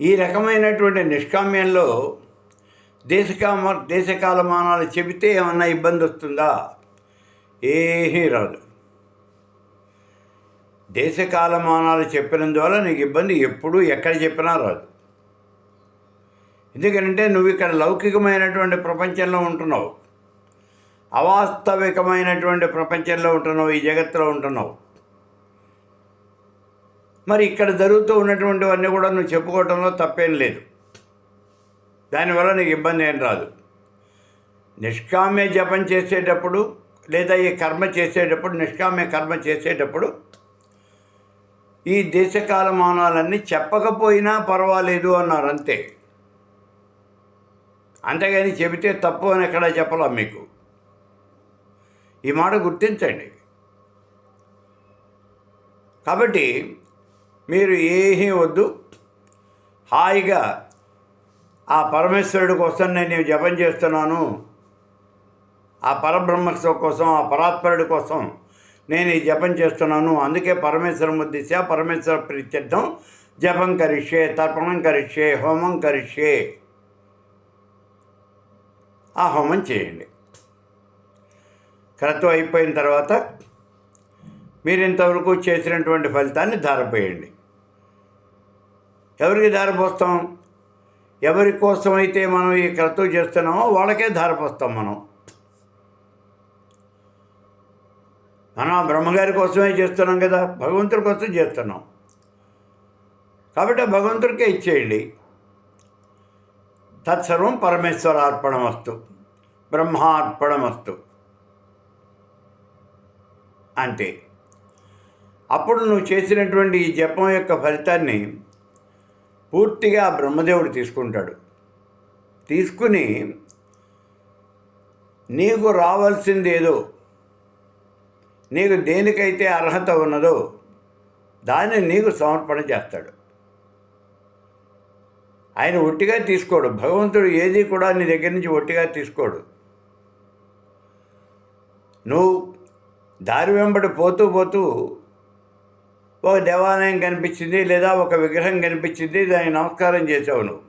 ఈ రకమైనటువంటి నిష్కామ్యంలో దేశకామ దేశకాలమానాలు చెబితే ఏమన్నా ఇబ్బంది వస్తుందా? ఏమీ రాదు. దేశకాలమానాలు చెప్పినందువల్ల నీకు ఇబ్బంది ఎప్పుడు ఎక్కడ చెప్పినా రాదు. ఎందుకంటే నువ్వు ఇక్కడ లౌకికమైనటువంటి ప్రపంచంలో ఉంటున్నావు. అవాస్తవికమైనటువంటి ప్రపంచంలో ఉంటున్నావు ఈ జగత్తులో ఉంటున్నావు. మరి ఇక్కడ జరుగుతూ ఉన్నటువంటివన్నీ కూడా నువ్వు చెప్పుకోవటంలో తప్పేం లేదు. దానివల్ల నీకు ఇబ్బంది ఏం రాదు. నిష్కామ్య జపం చేసేటప్పుడు లేదా ఈ కర్మ చేసేటప్పుడు నిష్కామ్య కర్మ చేసేటప్పుడు ఈ దేశకాలమానాలన్నీ చెప్పకపోయినా పర్వాలేదు అన్నారు అంతే. అంతేగాని చెబితే తప్పు అని ఎక్కడా చెప్పలా మీకు? ఈ మాట గుర్తించండి. కాబట్టి మీరు ఏమీ వద్దు. హాయిగా ఆ పరమేశ్వరుడి కోసం నేను జపం చేస్తున్నాను. ఆ పరబ్రహ్మ కోసం ఆ పరాత్పరుడి కోసం నేను ఈ జపం చేస్తున్నాను. అందుకే పరమేశ్వరం ఉద్దేశ పరమేశ్వర ప్రీత్యర్థం జపం కరిష్యే తర్పణం కరిష్యే హోమం కరిష్యే. ఆ హోమం చేయండి. క్రతువు అయిపోయిన తర్వాత మీరు ఇంతవరకు చేసినటువంటి ఫలితాన్ని ధారపోయండి. ఎవరికి ధారపోస్తాం ఎవరి కోసం అయితే మనం ఈ క్రతువు చేస్తున్నామో వాళ్ళకే ధారపోస్తాం మనం. మనం బ్రహ్మగారి కోసమే చేస్తున్నాం కదా భగవంతుడి కోసం చేస్తున్నాం. కాబట్టి భగవంతుడికే ఇచ్చేయండి. తత్సర్వం పరమేశ్వర పరమేశ్వరార్పణమస్తు బ్రహ్మార్పణమస్తు. అంతే. అప్పుడు నువ్వు చేసినటువంటి ఈ జపం యొక్క ఫలితాన్ని పూర్తిగా బ్రహ్మదేవుడు తీసుకుంటాడు. తీసుకుని నీకు రావాల్సింది ఏదో నీకు దేనికైతే అర్హత ఉన్నదో దాన్ని నీకు సమర్పణ చేస్తాడు. ఆయన ఒట్టిగా తీసుకోడు. భగవంతుడు ఏది కూడా నీ దగ్గర నుంచి ఒట్టిగా తీసుకోడు. నువ్వు దారి వెంబడి పోతూ పోతూ ఒక దేవాలయం కనిపించింది లేదా ఒక విగ్రహం కనిపించింది దానికి నమస్కారం చేసావు నువ్వు.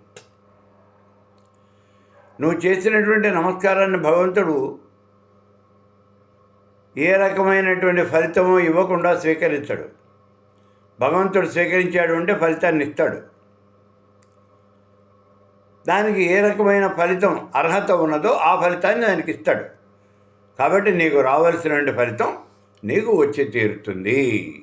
నువ్వు చేసినటువంటి నమస్కారాన్ని భగవంతుడు ఏ రకమైనటువంటి ఫలితము ఇవ్వకుండా స్వీకరించడు. భగవంతుడు స్వీకరించాడు అంటే ఫలితాన్ని ఇస్తాడు. దానికి ఏ రకమైన ఫలితం అర్హత ఉన్నదో ఆ ఫలితాన్ని దానికి ఇస్తాడు. కాబట్టి నీకు రావాల్సినటువంటి ఫలితం నీకు వచ్చి తీరుతుంది.